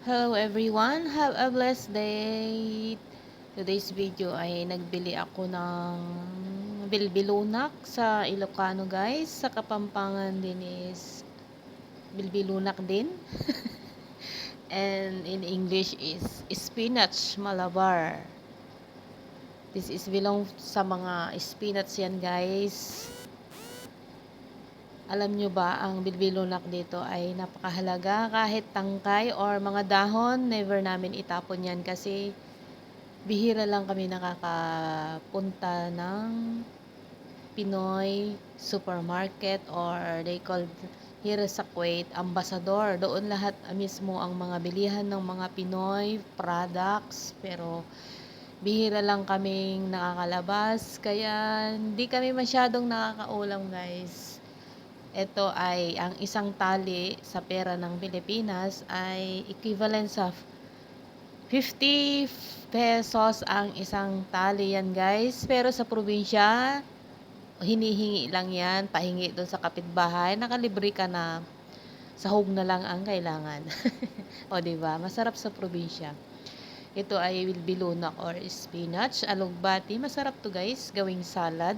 Hello everyone, have a blessed day. Today's video ay nagbili ako ng bilbilunak sa Ilocano guys. Sa Kapampangan din is bilbilunak din. And in English is spinach malabar. This is belong sa mga spinach yan guys. Alam nyo ba, ang bilbilunak dito ay napakahalaga kahit tangkay or mga dahon, never namin itapon yan kasi bihira lang kami nakakapunta ng Pinoy supermarket or they called here sa Kuwait, ambassador. Doon lahat mismo ang mga bilihan ng mga Pinoy products pero bihira lang kaming nakakalabas kaya hindi kami masyadong nakakaulam guys. Ito ay ang isang tali sa pera ng Pilipinas ay equivalent sa 50 pesos ang isang tali yan guys. Pero sa probinsya, hinihingi lang yan, pahingi doon sa kapitbahay, nakalibre ka na sahog na lang ang kailangan. o ba? Masarap sa probinsya. Ito ay bilbilunak or spinach, alugbati. Masarap to guys, gawing salad.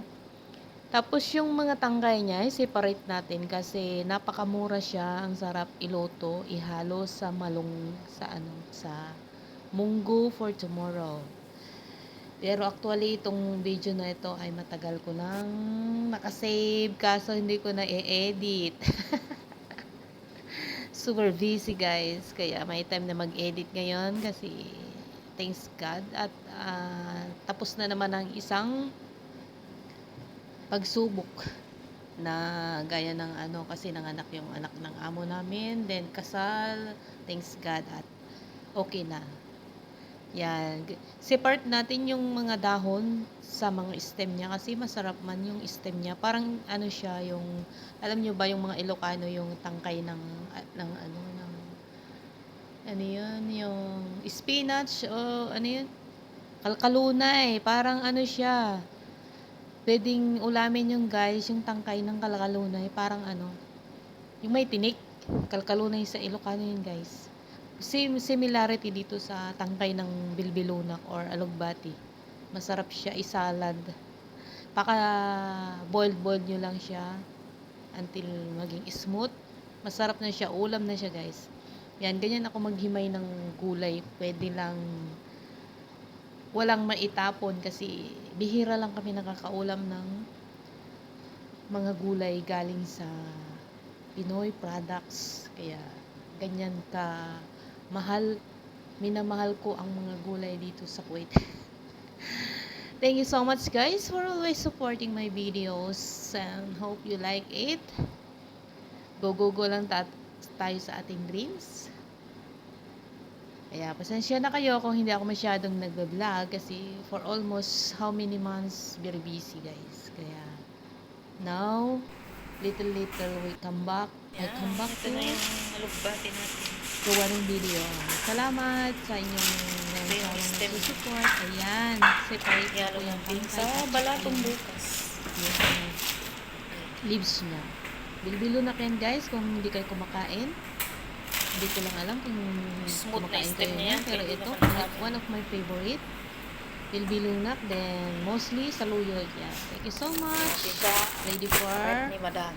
Tapos yung mga tangkay niya, separate natin kasi napakamura siya. Ang sarap iloto, ihalo sa malong sa ano, sa munggo for tomorrow. Pero actually itong video na ito ay matagal ko nang nakasave kaso hindi ko na i-edit. Super busy guys, kaya may time na mag-edit ngayon kasi thanks God at ah, tapos na naman ang isang pagsubok na gaya ng ano kasi nanganak yung anak ng amo namin then kasal thanks God at okay na. Yan. Separate natin yung mga dahon sa mga stem niya kasi masarap man yung stem niya. Parang ano siya yung alam nyo ba yung mga Ilocano yung tangkay ng ng ano ng ano yun yung spinach o ano yun? Kalkalunay parang ano siya pwedeng ulamin yung guys, yung tangkay ng kalkalunay, parang ano, yung may tinik, kalkalunay sa Ilocano yun guys. Same similarity dito sa tangkay ng bilbilunak or alugbati. Masarap siya isalad. Paka boiled boiled nyo lang siya until maging smooth. Masarap na siya, ulam na siya guys. Yan, ganyan ako maghimay ng gulay. Pwede lang walang maitapon kasi bihira lang kami nakakaulam ng mga gulay galing sa Pinoy products. Kaya ganyan ka mahal, minamahal ko ang mga gulay dito sa Kuwait. Thank you so much guys for always supporting my videos and hope you like it. Go go go lang ta- tayo sa ating dreams. Kaya pasensya na kayo kung hindi ako masyadong nagbe-vlog kasi for almost how many months very busy guys. Kaya now little little we come back. I come back ito to na yung alugbati natin. gawa ng video. Salamat sa inyong Ito yung stem. support. Ayan. Separate ko Yalo yung tangkay sa at balatong bukas. yung leaves niya. Bilbilo na yan guys kung hindi kayo kumakain. Hindi ko lang alam kung Smooth na stem niya Pero ito, natin. one of my favorite. Bilbilunak, then mostly saluyot. Yeah. Thank you so much. Part for ni Madam.